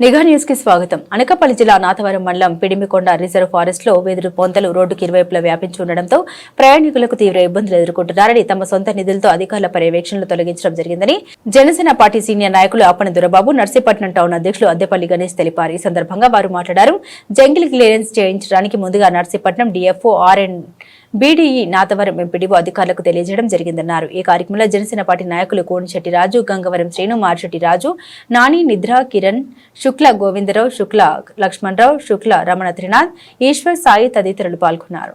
నిఘా న్యూస్కి స్వాగతం. అనకాపల్లి జిల్లా నాథవరం మండలం పిడిమికొండ రిజర్వ్ ఫారెస్ట్లో వెదురు పొంతలు రోడ్డుకి ఇరువైపులా వ్యాపించి ఉండడంతో ప్రయాణికులకు తీవ్ర ఇబ్బందులు ఎదుర్కొంటున్నారని తమ సొంత నిధులతో అధికారుల పర్యవేక్షణలు తొలగించడం జరిగిందని జనసేన పార్టీ సీనియర్ నాయకులు ఆపన దురబాబు నర్సీపట్నం టౌన్ అధ్యక్షులు అద్దెపల్లి గణేష్ తెలిపారు. ఈ సందర్భంగా వారు మాట్లాడారు. జంగిల్ క్లియరెన్స్ చేయించడానికి ముందుగా Narsipatnam DFO RN BDE Nathavaram MPDO అధికారులకు తెలియజేయడం జరిగిందన్నారు. ఈ కార్యక్రమంలో జనసేన పార్టీ నాయకులు కోనిశెట్టి రాజు గంగవరం శ్రీను మార్చెట్టి రాజు నాని నిద్ర కిరణ్ శుక్ల గోవిందరావు శుక్ల లక్ష్మణరావు శుక్ల రమణ త్రినాథ్ ఈశ్వర్ సాయి తదితరులు పాల్గొన్నారు.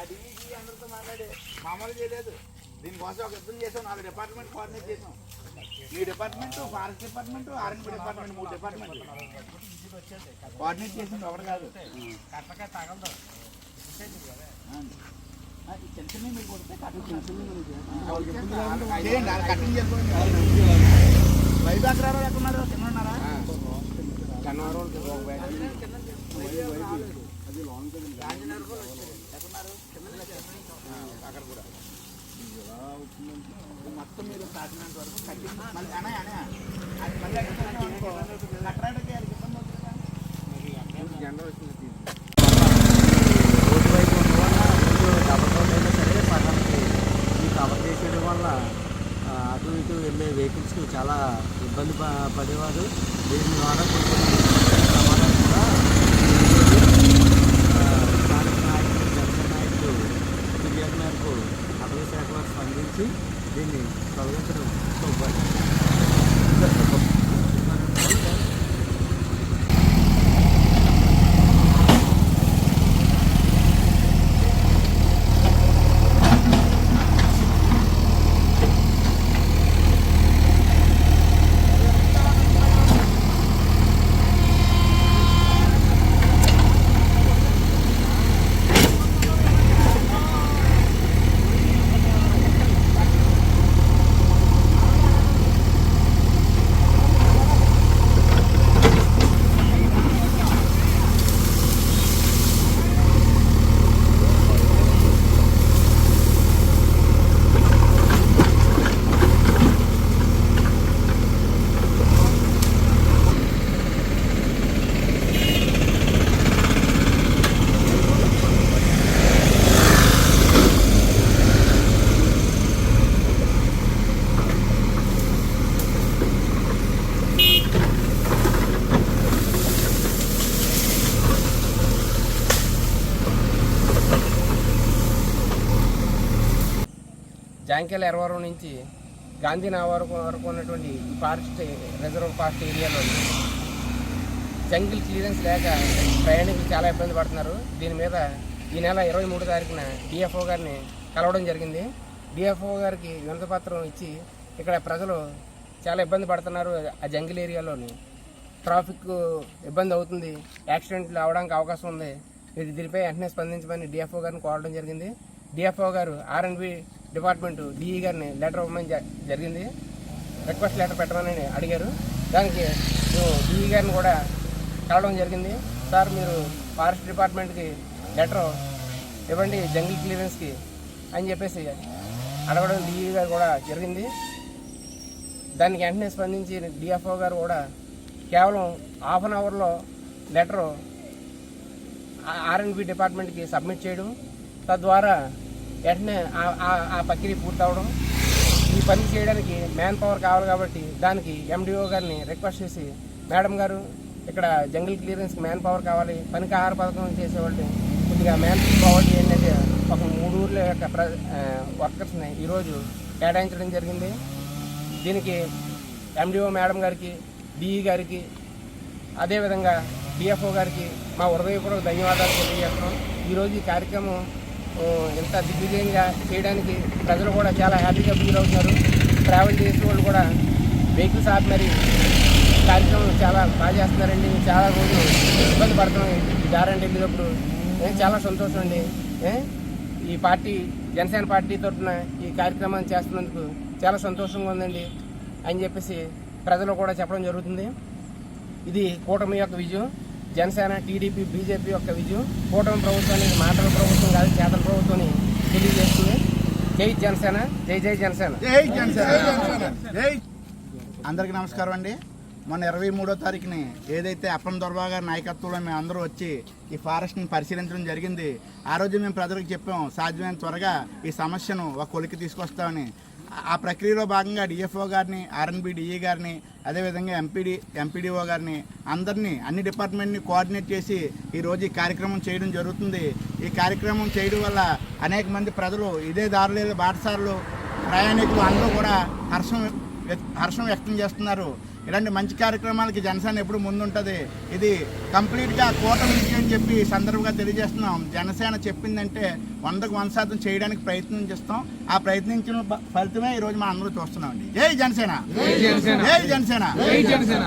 అది ఇది అందరితో మాట్లాడి మామూలు చేయలేదు దీనికోసం ఒక యుద్ధం చేసాం నాలుగు డిపార్ట్మెంట్ కోఆర్డినేట్ చేసాం మీ department forest department RNB department మూడు డిపార్ట్మెంట్ కోఆర్డినేట్ చేసింది ఎవరు కాదు చిన్న చిన్నవి మీరు కొడితే కటింగ్ చేసుకోండి రావు ఎక్కడ ఉన్నారు కింద ఉన్నారా అక్కడ కూడా మొత్తం మీరు సాధినంత వరకు కటింగ్ మళ్ళీ అనే అనే అది మళ్ళీ కట్టడానికి ఇబ్బంది అవుతుంది రోడ్డు వైపు ఉండడం వల్ల ముందు డబల్ రోడ్ అయినా సరే పట్టణానికి ఈ కవర్ చేసేయడం వల్ల అటు ఇటు వెళ్ళే వెహికల్స్కి చాలా ఇబ్బంది ప- పడేవారు దీని ద్వారా కొంచెం జాంకెల్ ఎరవరం నుంచి గాంధీనగర్ వరకు వరకు ఉన్నటువంటి ఈ ఫారెస్ట్ రిజర్వ్ ఫారెస్ట్ ఏరియాలో జంగిల్ క్లియరెన్స్ లేక ప్రయాణికులు చాలా ఇబ్బంది పడుతున్నారు. దీని మీద ఈ నెల ఇరవై మూడు తారీఖున డిఎఫ్ఓ గారిని కలవడం జరిగింది. డిఎఫ్ఓ గారికి వినతపత్రం ఇచ్చి ఇక్కడ ప్రజలు చాలా ఇబ్బంది పడుతున్నారు ఆ జంగిల్ ఏరియాలోని. ట్రాఫిక్ ఇబ్బంది అవుతుంది. యాక్సిడెంట్లు అవడానికి అవకాశం ఉంది. ఇది దీనిపై వెంటనే స్పందించమని డిఎఫ్ఓ గారిని కోరడం జరిగింది. డిఎఫ్ఓ గారు ఆర్ఎన్బి డిపార్ట్మెంట్ డిఈ గారిని లెటర్ ఇవ్వమని జ- జరిగింది. రిక్వెస్ట్ లెటర్ పెట్టమని అడిగారు. దానికి మేము డిఈ గారిని కూడా కలవడం జరిగింది. సార్ మీరు ఫారెస్ట్ డిపార్ట్మెంట్కి లెటర్ ఇవ్వండి జంగిల్ క్లియరెన్స్కి అని చెప్పేసి అడగడం డిఈ గారు కూడా జరిగింది. దానికి వెంటనే స్పందించి డిఎఫ్ఓ గారు కూడా కేవలం హాఫ్ అన్ అవర్లో లెటరు ఆర్ఎన్బి డిపార్ట్మెంట్కి సబ్మిట్ చేయడం. తద్వారా వెంటనే ఆ- ఆ- ప్రక్రియ పూర్తవడం. ఈ పని చేయడానికి మ్యాన్ పవర్ కావాలి కాబట్టి దానికి ఎండిఓ గారిని రిక్వెస్ట్ చేసి మేడం గారు ఇక్కడ జంగిల్ క్లియరెన్స్కి మ్యాన్ పవర్ కావాలి. పనికి ఆహార పథకం చేసేవాళ్ళు కొద్దిగా మ్యాన్ పవర్ ఏంటంటే ఒక మూడు ఊర్ల యొక్క ప్ర వర్కర్స్ని ఈరోజు కేటాయించడం జరిగింది. దీనికి ఎండిఓ మేడం గారికి డిఈ గారికి అదేవిధంగా డిఎఫ్ఓ గారికి మా హృదయపూర్వక ధన్యవాదాలు తెలియజేస్తున్నాం. ఈరోజు ఈ కార్యక్రమం ఇంత దిగ్విజయంగా చేయడానికి ప్రజలు కూడా చాలా హ్యాపీగా ఫీల్ అవుతున్నారు ట్రావెల్ చేసే వాళ్ళు కూడా వెహికల్స్ ఆపి మరి కార్యక్రమం చాలా బాగా చేస్తున్నారండి. చాలా రోజులు ఇబ్బంది పడుతున్నాం. ఈ దారంటే వెళ్ళినప్పుడు చాలా సంతోషం అండి. ఈ పార్టీ జనసేన పార్టీ తరఫున ఈ కార్యక్రమాన్ని చేస్తున్నందుకు చాలా సంతోషంగా ఉందండి అని చెప్పేసి ప్రజలు కూడా చెప్పడం జరుగుతుంది. ఇది కూటమి యొక్క విజయం. జనసేన టీడీపీ బీజేపీ యొక్క విజయం కూటమి ప్రభుత్వానికి మాటల ప్రభుత్వం కాదు చేతల ప్రభుత్వం తెలియజేస్తుంది. జై జనసేన జై జై జనసేన. అందరికీ అందరికి నమస్కారం అండి. మొన్న ఇరవై మూడో తారీఖుని ఏదైతే అప్పన్ దొర్బా గారి నాయకత్వంలో మేము అందరూ వచ్చి ఈ ఫారెస్ట్ని పరిశీలించడం జరిగింది ఆ రోజు మేము ప్రజలకు చెప్పాం సాధ్యమైన త్వరగా ఈ సమస్యను ఒక కొలికి తీసుకొస్తామని ఆ- ప్రక్రియలో భాగంగా డిఎఫ్ఓ గారిని ఆర్ఎన్బి డిఈ గారిని అదేవిధంగా ఎంపీడీ ఎంపీడీఓ గారిని అందరినీ అన్ని డిపార్ట్మెంట్ని కోఆర్డినేట్ చేసి ఈరోజు ఈ కార్యక్రమం చేయడం జరుగుతుంది. ఈ కార్యక్రమం చేయడం వల్ల అనేక మంది ప్రజలు ఇదే దారులు బాటసారులు ప్రయాణికులు అందరూ కూడా హర్షం హర్షం వ్యక్తం చేస్తున్నారు. ఇలాంటి మంచి కార్యక్రమాలకి జనసేన ఎప్పుడు ముందుంటుంది. ఇది కంప్లీట్గా కూటమి విజయం చెప్పి సందర్భంగా తెలియజేస్తున్నాం. జనసేన చెప్పిందంటే వందకు వంద శాతం చేయడానికి ప్రయత్నం చేస్తాం. ఆ ప్రయత్నించిన ఫలితమే ఈరోజు మనం అందరూ చూస్తున్నాం అండి జై జనసేన! జై జనసేన!